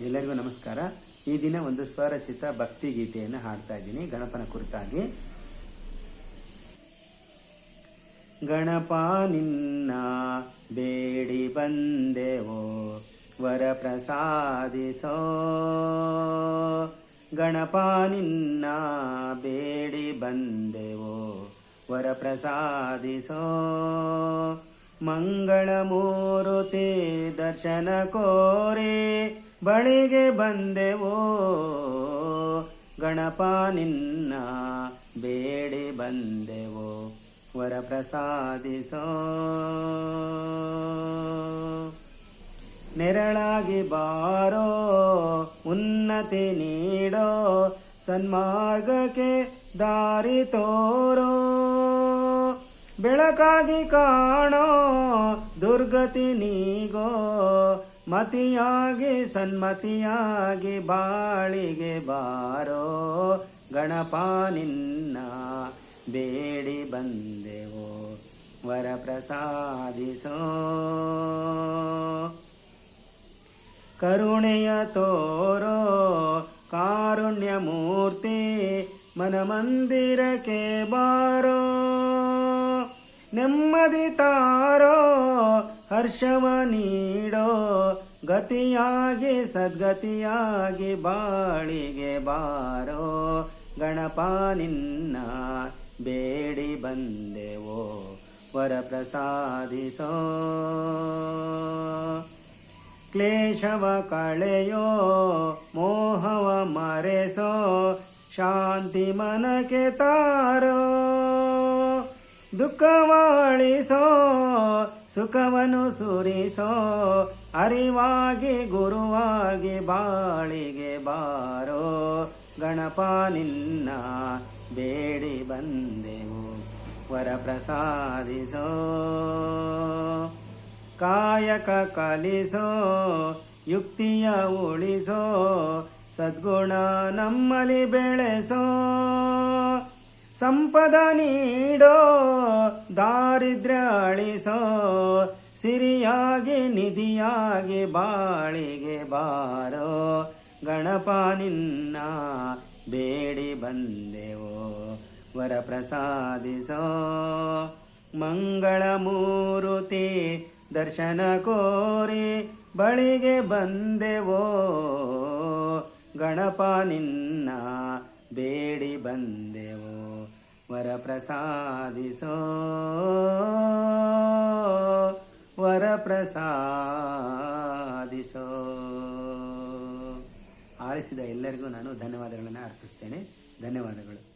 ಎಲ್ಲರಿಗೂ ನಮಸ್ಕಾರ. ಈ ದಿನ ಒಂದು ಸ್ವರಚಿತ ಭಕ್ತಿ ಗೀತೆಯನ್ನು ಹಾಡ್ತಾ ಇದ್ದೀನಿ, ಗಣಪನ ಕುರಿತಾಗಿ. ಗಣಪ ನಿನ್ನ ಬೇಡಿ ಬಂದೆವೋ, ವರ ಪ್ರಸಾದಿಸೋ. ಗಣಪ ನಿನ್ನ ಬೇಡಿ ಬಂದೆವೋ, ವರ ಪ್ರಸಾದಿಸೋ. ಮಂಗಳ ಮೂರುತಿ ದರ್ಶನ ಕೋರಿ ಬಳಿಗೆ ಬಂದೆವೋ? ಗಣಪ ನಿನ್ನ ಬೇಡಿ ಬಂದೆವೋ? ವರ ಪ್ರಸಾದಿಸೋ ನೆರಳಾಗಿ ಬಾರೋ, ಉನ್ನತಿ ನೀಡೋ, ಸನ್ಮಾರ್ಗಕ್ಕೆ ದಾರಿ ತೋರೋ? ಬೆಳಕಾಗಿ ಕಾಣೋ, ದುರ್ಗತಿ ನೀಗೋ? ಮತಿಯಾಗಿ ಸನ್ಮತಿಯಾಗಿ ಬಾಳಿಗೆ ಬಾರೋ ಗಣಪ ನಿನ್ನ ಬೇಡಿ ಬಂದೆವೋ ವರ ಪ್ರಸಾದಿಸೋ. ಕರುಣೆಯ ತೋರೋ ಕಾರುಣ್ಯ ಮೂರ್ತಿ ಮನಮಂದಿರಕ್ಕೆ ಬಾರೋ. ನೆಮ್ಮದಿ ತಾರೋ ಹರ್ಷವ ನೀಡೋ ಗತಿಯಾಗಿ ಸದ್ಗತಿಯಾಗಿ ಬಾಳಿಗೆ ಬಾರೋ ಗಣಪ ನಿನ್ನ ಬೇಡಿ ಬಂದೆವೋ ವರ ಪ್ರಸಾದಿಸೋ ಕ್ಲೇಶವ ಕಳೆಯೋ, ಮೋಹವ ಮರೆಸೋ, ಶಾಂತಿ ಮನಕ್ಕೆ ತಾರೋ. ದುಃಖವಾಳಿಸೋ, ಸುಖವನ್ನು ಸುರಿಸೋ, ಅರಿವಾಗಿ, ಗುರುವಾಗಿ ಬಾಳಿಗೆ ಬಾರೋ, ಗಣಪ ನಿನ್ನ ಬೇಡಿ ಬಂದೆವು ವರ ಪ್ರಸಾದಿಸೋ ಕಾಯಕ ಕಲಿಸೋ, ಯುಕ್ತಿಯ ಉಳಿಸೋ, ಸದ್ಗುಣ ನಮ್ಮಲ್ಲಿ ಬೆಳೆಸೋ. ಸಂಪದ ನೀಡೋ ದಾರಿದ್ರ್ಯ ಅಳಿಸೋ ಸಿರಿಯಾಗಿ ನಿಧಿಯಾಗಿ ಬಾಳಿಗೆ ಬಾರೋ, ಗಣಪ ನಿನ್ನ ಬೇಡಿ ಬಂದೆವೋ, ವರ ಪ್ರಸಾದಿಸೋ. ಮಂಗಳ ಮೂರುತಿ ದರ್ಶನ ಕೋರಿ ಬಳಿಗೆ ಬಂದೆವೋ, ಗಣಪ ನಿನ್ನ ಬೇಡಿ ಬಂದೆವೋ. ವರ ಪ್ರಸಾದಿಸೋ ವರ ಪ್ರಸಾದಿಸೋ ಆಲಿಸಿದ ಎಲ್ಲರಿಗೂ ನಾನು ಧನ್ಯವಾದಗಳನ್ನು ಅರ್ಪಿಸ್ತೇನೆ. ಧನ್ಯವಾದಗಳು.